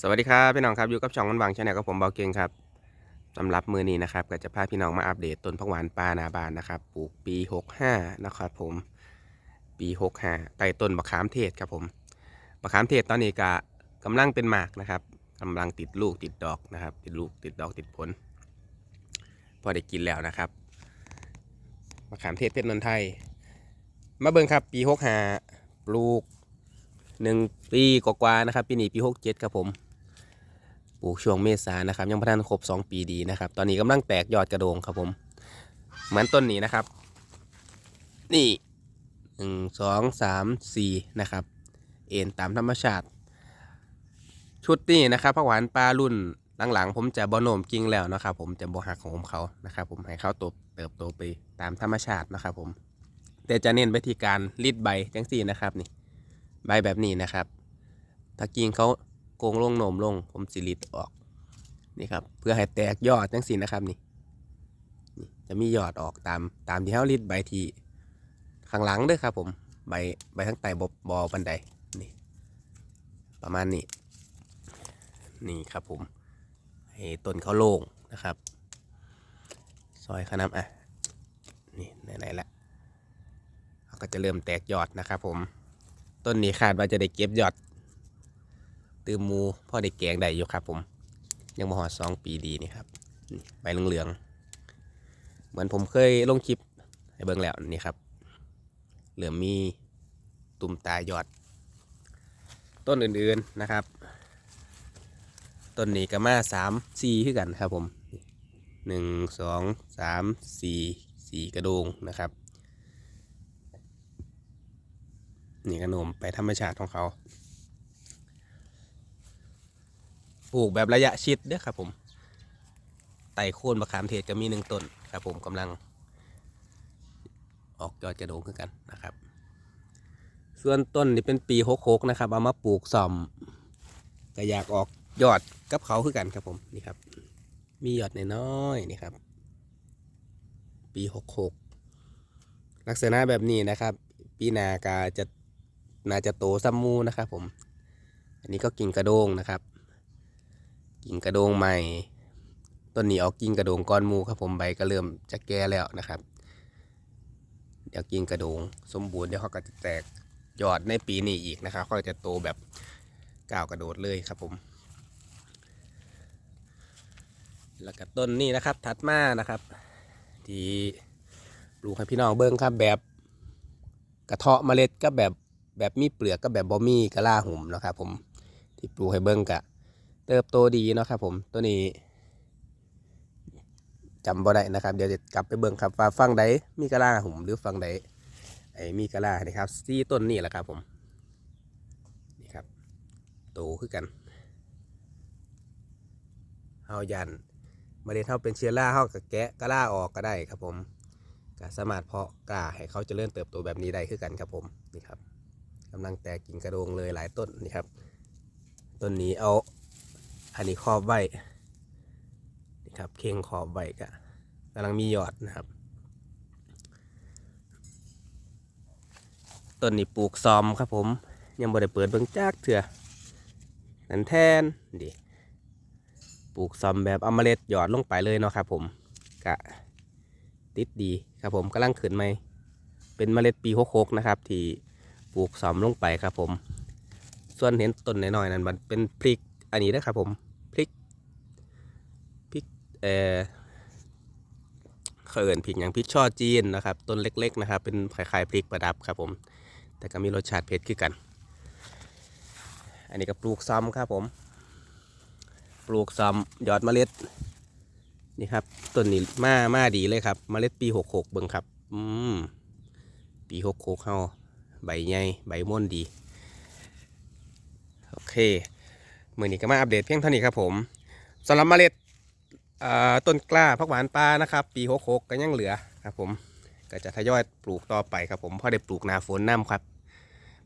สวัสดีครับพี่น้องครับอยู่กับช่องวันวางชาแนลกับผมเบาเก่งครับสำหรับมือนี้นะครับก็จะพาพี่น้องมาอัปเดตต้นผักหวานปลานาบานนะครับปลูกปี 65 นะครับผมปี65ใต้ต้นมะขามเทศครับผมมะขามเทศตอนนี้ก็กำลังเป็นหมากนะครับกำลังติดลูกติดดอกนะครับ ติดลูกติดดอกติดผล พอได้กินแล้วนะครับมะขามเทศเพชรนนทไทย มาเบิ่งครับ ปี65ปลูกหนึ่งปีกว่าๆนะครับ ปีนี้ปีหกเจ็ดครับผม ลูกช่วงเมษานะครับยังพัฒนครบสองปีดีนะครับ ตอนนี้กำลังแตกยอดกระโดงครับผม เหมือนต้นนี้นะครับ นี่หนึ่งสองสามสี่นะครับ เอ็นตามธรรมชาติ ชุดนี้นะครับผักหวานปลารุ่นหลังๆ ผมจะบอโนมกิ่งแล้วนะครับ ผมจะบอหักของผมเขานะครับ ผมให้เขาโตเติบโตไปตามธรรมชาตินะครับ ผม แต่จะเน้นไปที่การรีดใบจังสี่นะครับนี่ ใบแบบนี้นะครับถ้ากิ่งเขา โกงลงหนมลง ผมสิลิดออกนี่ครับเพื่อให้แตกยอดจังสีนะครับนี่นี่จะมียอดออกตามตามที่เขาลิดใบทีข้างหลังด้วยครับ ผมใบใบทั้งไตบบอบันไดนี่ประมาณนี้นี่ครับผมให้ต้นเขาโล่งนะครับ ซอยขนำอะนี่ไหนๆละเขาก็จะเริ่มแตกยอดนะครับผม ต้นนี้คาดว่าจะได้เก็บยอด ตืมมูพ่อได้แกงได้อยู่ครับ ผม ยังมาหอดสองปีดีนี่ครับใบเหลืองๆเหมือนผมเคยลงคลิปให้เบิ่งแล้วนี่ครับ เหลือมมีตุ่มตายอด ต้นอื่นๆนะครับ ต้นนี้ก็มาสามสี่ขึ้นกันครับผมหนึ่งสองสามสี่สี่กระโดงนะครับ นี่กระนมไปธรรมชาติของเขา ป ลูกแบบระยะชิดเด้อครับผมไต่โค่นมะขามเทศก็มีหนึ่งต้นครับผมกำลัง ออกยอดกระโดงขึ้นกันนะครับ ส่วนต้นนี่เป็นปีหกหกนะครับเอามาปลูกซ่อมก็อยากออกยอดกับเขาขึ้นกันครับผมนี่ครับ มียอดน้อยๆนี่ครับ ปีหกหกลักษณะแบบนี้นะครับ ปีนากาจะน่าจะโตซัมมูนะครับผม อันนี้ก็กิ่งกระโดงนะครับ กิ่งกระโดงใหม่ต้นนี้ออกกิ่งกระโดงก้อนมูครับผมใบก็เริ่มจะแก่แล้วนะครับ เดี๋ยวกิ่งกระโดง สมบูรณ์เดี๋ยวเขาก็จะแตกยอดในปีนี้อีกนะครับเขาจะโตแบบก้าวกระโดดเลยครับผม แล้วก็ต้นนี้นะครับถัดมานะครับ ที่ปลูกให้พี่น้องเบิ้งครับแบบกระเทาะเมล็ดก็แบบแบบมีเปลือกก็แบบบอมี่กะล่าหุ่มนะครับผมที่ปลูกให้เบิ้งกะ เติบโตดีเนาะครับผมตัวนี้จำบ่ได้นะครับ เดี๋ยวจะกลับไปเบิ้งครับว่าฟังใดมีกะลาหุมหรือฟังใดไอ้มีกะลานะครับซี่ต้นนี่แหละครับผมนี่ครับโตขึ้นกันเฮายันมเมล็ดเฮาเป็นเชื้อราเฮากับแกะกะลาออกก็ได้ครับผมก็สามารถเพาะกล้าให้เขาจเจริญเติบโตแบบนี้ได้ขึ้นกันครับผมนี่ครับกำลังแตกกิ่งกระโดงเลยหลายต้นนี่ครับต้นนี้เอา อันนี้ครอบไว้นี่ครับเข่งครอบไว้กะกำลังมียอดนะครับต้นนี้ปลูกซอมครับผม ยังบ่ได้เปิดเบิ่งจากเถื่อนันแทนดิปลูกซอมแบบเอาเมล็ดหยอดลงไปเลยเนาะครับผมกะติดดีครับผมกำลังขึ้นไหมเป็นเมล็ดปีหกหกนะครับที่ปลูกสอมลงไปครับผม ส่วนเห็นต้นน้อยๆนั้นมันเป็นพริกอันนี้นะครับผม ริกเอ่อเขินพริกอย่างพริกช่อจีนนะครับ ต้นเล็ก ๆ นะครับ เป็นคล้ายๆพริกประดับครับผม แต่ก็มีรสชาติเผ็ดคือกัน อันนี้ก็ปลูกซ้ำครับผม ปลูกซ้ำยอดเมล็ดนี่ครับต้นนี้มามาดีเลยครับ เมล็ดปีหกหกเบิ่งครับ อืมปีหกหกเข้าใบใหญ่ใบม่วนดี โอเค มือนี้ก็มาอัปเดตเพียงเท่านี้ครับผมสำหรับเมล็ด ต้นกล้าผักหวานปลานะครับ ปีหกหกก็ยังเหลือครับผมก็จะทยอยปลูกต่อไปครับผมพราะได้ปลูกนาฝนน้ำครับ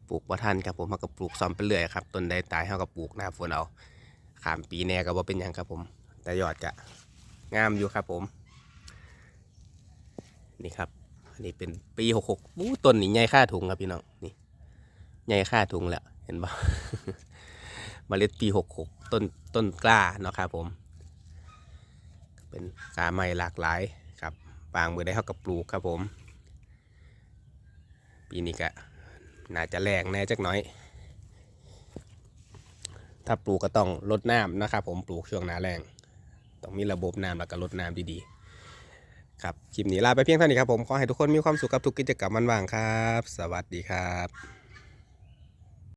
ปลูกบ่ทันครับผมเขาก็ปลูกซ้อมไปเรื่อยครับต้นใดตายเขาก็ปลูกนาฝนเอาขามปีแน่ก็บ่เป็นยังครับผม แต่ยอดก็งามอยู่ครับผม นี่ครับอันนี้เป็นปีหกหกอู้ต้นนี่ใหญ่ค่าถุงครับพี่น้องนี่ใหญ่ค่าถุงแล้วเห็นบ่เมล็ดปี66ต้นต้นกล้าเนาะครับผม เป็นกาใหม่หลากหลายครับบางมือได้เข้ากับปลูกครับผม ปีนี้ก็น่าจะแรงแน่จักน่อย ถ้าปลูกก็ต้องลดน้ำนะครับผมปลูกช่วงหน้าแรงต้องมีระบบน้ำแล้วก็ลดน้ำดีๆ ครับ คลิปนี้ลาไปเพียงเท่านี้ครับผม ขอให้ทุกคนมีความสุขกับทุกกิจกรรมวันว่างครับ สวัสดีครับ